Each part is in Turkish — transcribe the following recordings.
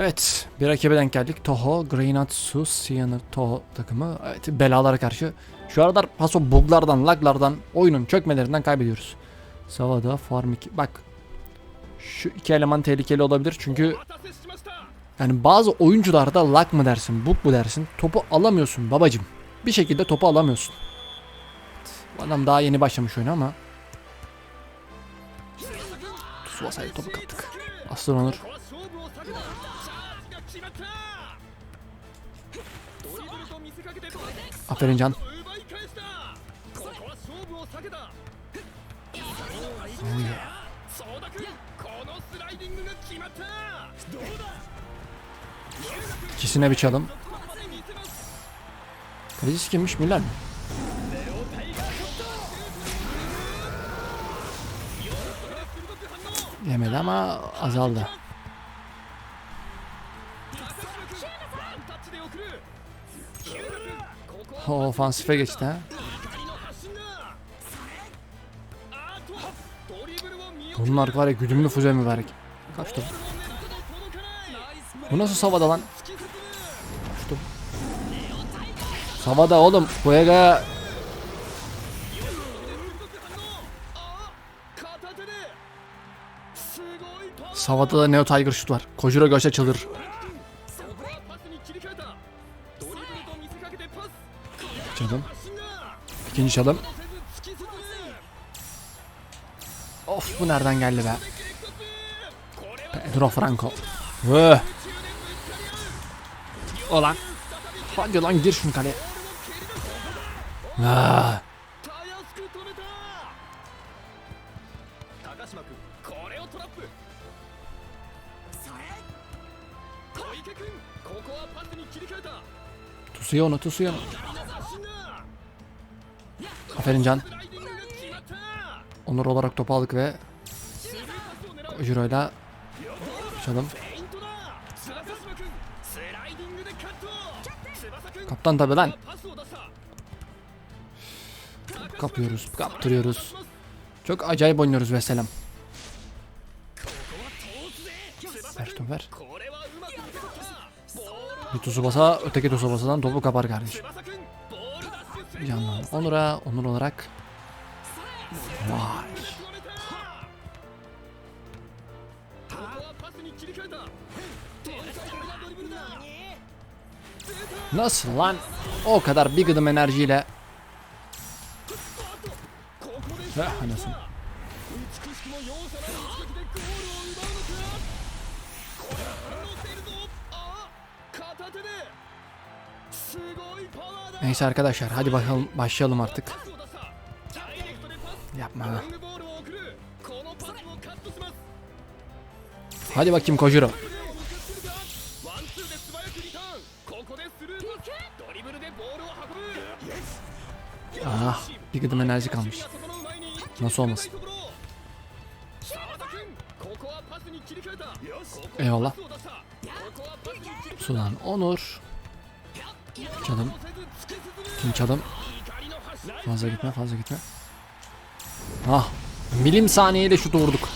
Evet, bir rakibe denk geldik. Toho, Greinatsu, Siyanır Toho takımı. Evet, belalara karşı. Şu aralar paso buglardan, laglardan, oyunun çökmelerinden kaybediyoruz. Savada, Farm 2. Bak, şu iki eleman tehlikeli olabilir çünkü yani bazı oyuncularda lag mı dersin, bug mu dersin, topu alamıyorsun babacım. Bir şekilde topu alamıyorsun. Bu adam daha yeni başlamış oyuna ama Tsubasa'ya topu kaptık. Aslan Onur. Aferin Can. Oh yeah. İkisine bir çalım. Kalecisi kimmiş Müller mi? Yemedi ama azaldı. O ofansife geçti ha. Bunun arka var ya güdümlü füze mübarek. Kaç top? Bu nasıl savada lan? Kaç? Savada oğlum. Fuega Savada da Neo Tiger şut var. Kojiro göçe çıldır. Çalım. İkinci çalım. Of bu nereden geldi be? Pedro Franco. Vöh. Olan. Hadi lan gir şunu kaleye. Ah. Tusuyor onu tusuyor onu. Aferin Can. Onur olarak topu aldık ve Jiro'yla açalım. Kaptan tabi lan. Kapıyoruz, kaptırıyoruz. Çok acayip oynuyoruz ve selam. Ver ver. Bir Tsubasa öteki Tsubasa'dan topu kapar kardeşim. Canlan. Onur'a Onur olarak. Vay. Nasıl lan? O kadar bir gıdım enerjiyle. Heh, anasını. Neyse arkadaşlar hadi bakalım başlayalım artık. Yapma. Hadi bakayım Kojiro. Ah bir gıdım enerji kalmış. Nasıl olmasın. Eyvallah. Sudan Onur. Çalım. Kim çalım? Fazla gitme fazla gitme. Ah. Milim saniyeyle şutu vurduk.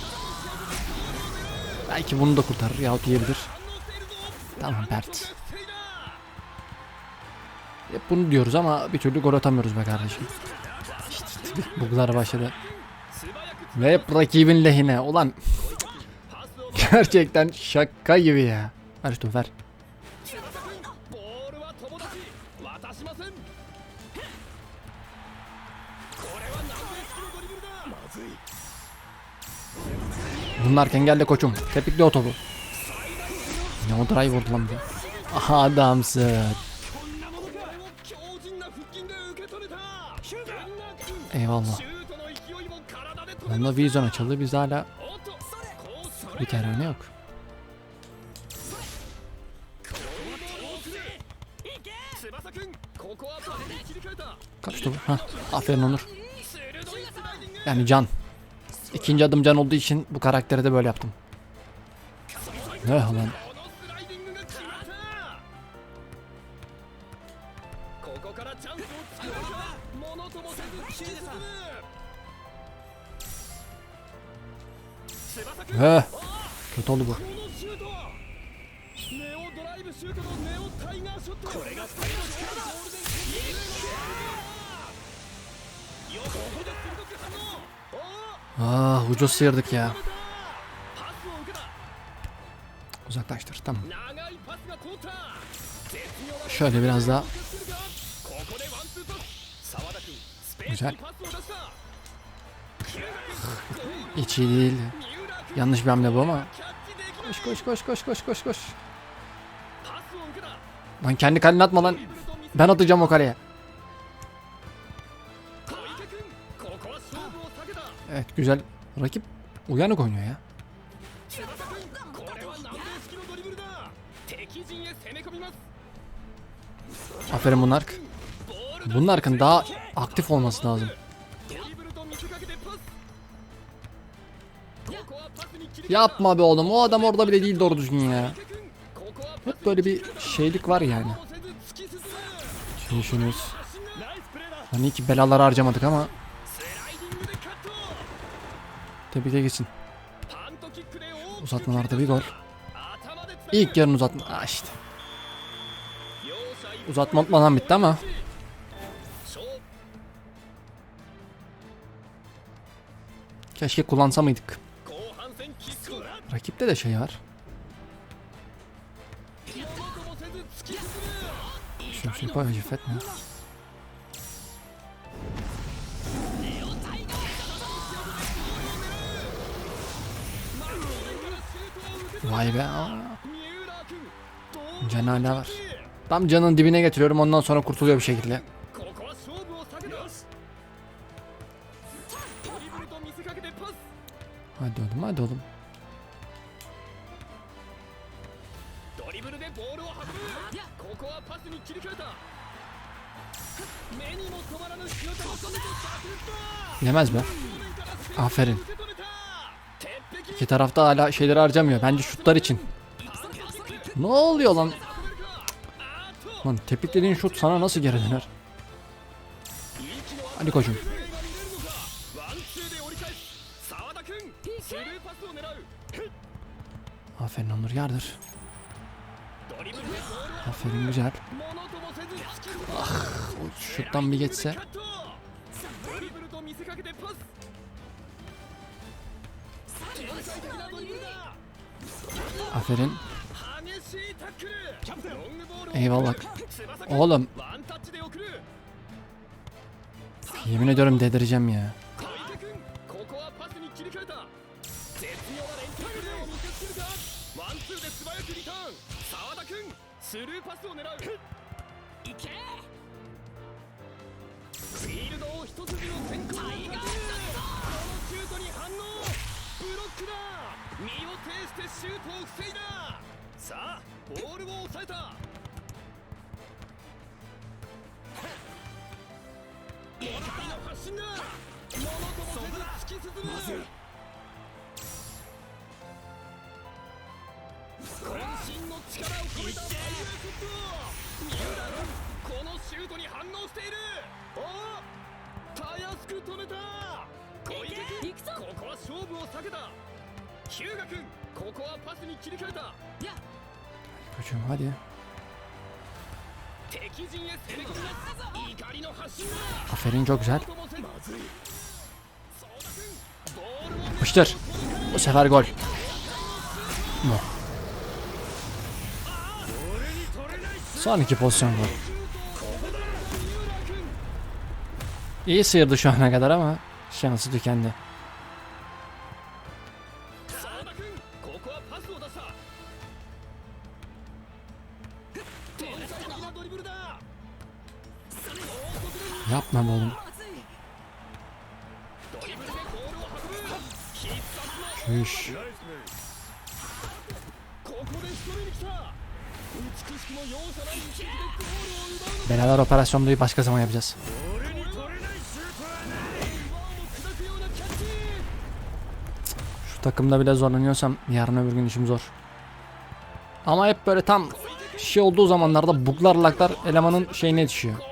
Belki bunu da kurtarır yahut yiyebilir. Tamam Bert. Hep bunu diyoruz ama bir türlü gol atamıyoruz be kardeşim. İşte, buglar başladı. Ve hep rakibin lehine. Ulan gerçekten şaka gibi ya. Ver şunu ver. Bunlarken gel de koçum. Tepikli o topu. Ne o drive vurdu lan bir Aha adamsın. Eyvallah. Bunda vizyon açıldı. Biz hala bir tane yok. Kaç topu? Ha, aferin Onur. Yani can. İkinci adım can olduğu için bu karaktere de böyle yaptım. Ne lan? He. Kötü oldu bu. Ah ucu sıyırdık ya. Uzaklaştır tamam. Şöyle biraz daha. Güzel. Hiç iyi değil. Yanlış bir hamle bu ama. Koş koş koş koş koş koş koş. Lan kendi kalene atma lan. Ben atacağım o kaleye. Evet güzel. Rakip uyanık oynuyor ya. Aferin Bunlark. Bunlark'ın daha aktif olması lazım. Yapma be oğlum. O adam orada bile değil doğru düzgün ya. Hep böyle bir şeylik var yani. Şimdi şunuz. Hani ki belalar harcamadık ama Tebrik geçsin. Uzatmalarda bir gol. İlk yarın uzatma. Ah işte. Uzatma atmadan bitti ama. Keşke kullansa mıydık. Rakipte de şey var. Je ne sais pas, Vay be. Can hala var. Tam canın dibine getiriyorum ondan sonra kurtuluyor bir şekilde. Hadi oğlum hadi oğlum. Yemez be. Aferin. İki tarafta hala şeyleri harcamıyor. Bence şutlar için. Ne oluyor lan? Cık. Lan tepiklediğin şut sana nasıl geri döner? Hadi koçum. Aferin Onur yardır. Aferin güzel. Ah, şuttan bir geçse. Aferin. Eyvallah. Oğlum. Yemin ediyorum dedireceğim ya. 進だものともせず突き進む、渾身の力を込めたファイショット三浦このシュートに反応している。おおたやすく止めた。小池君ここは勝負を避けた。日向君ここはパスに切り替えた。いや。不准发点 Aferin çok güzel. Yapıştır. Bu sefer gol. Mu. Son iki pozisyon gol. İyi sıyırdı şu ana kadar ama şansı tükendi. Şiş. Beraber operasyon başka zaman yapacağız. Şu takımda bile zorlanıyorsam yarın öbür gün işim zor. Ama hep böyle tam şey olduğu zamanlarda buglar laklar elemanın şeyine yetişiyor.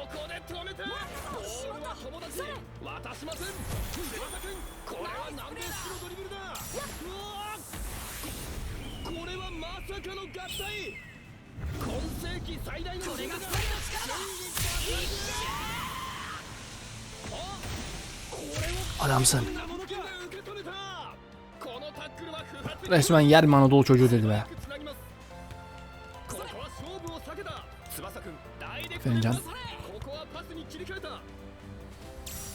渡しません。デバサ君これは南米式のドリブルだ。うわこ,これはまさかの合体。今世紀最大のドリブルだ。これが最大の力だアダムスレスマンやるまの同調上ダるべフェダジャン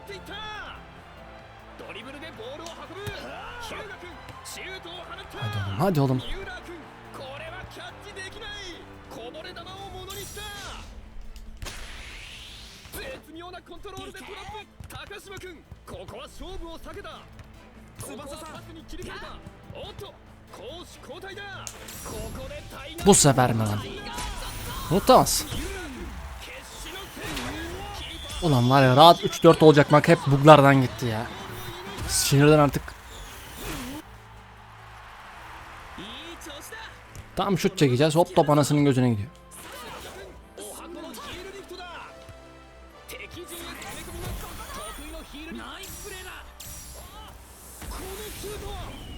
っていったドリブルでボールを Hadi oğlum hadi oğlum. Bu sefer mi lan? Unutamaz. Ulan var ya rahat 3-4 olacak bak hep buglardan gitti ya. Sinirden artık Tam şut çekeceğiz. Hop top anasının gözüne gidiyor.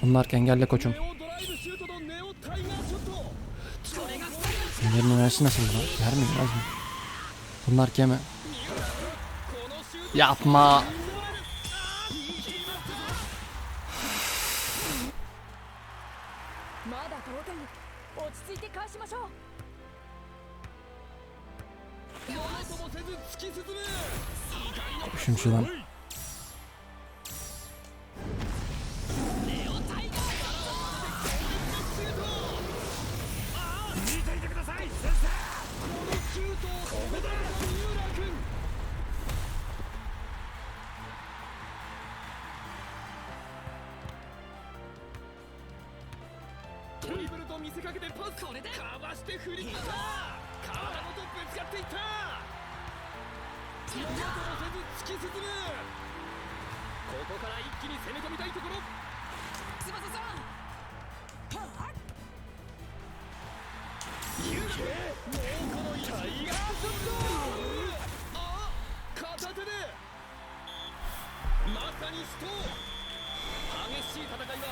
Bunlarken engelle koçum. Bunların enerjisi nasıl lan? Yer mi? Biraz mı? Bunlar keme. Yapma. 返しましょうものともせず突き進む Şunu şuradan. れでかわして振り切った。体ごとぶつかっていった。ものともせず突き進む。ここから一気に攻め込みたいところ。翼さん。もうこのタイガーショットあ片手で。まさに死闘。激しい戦いは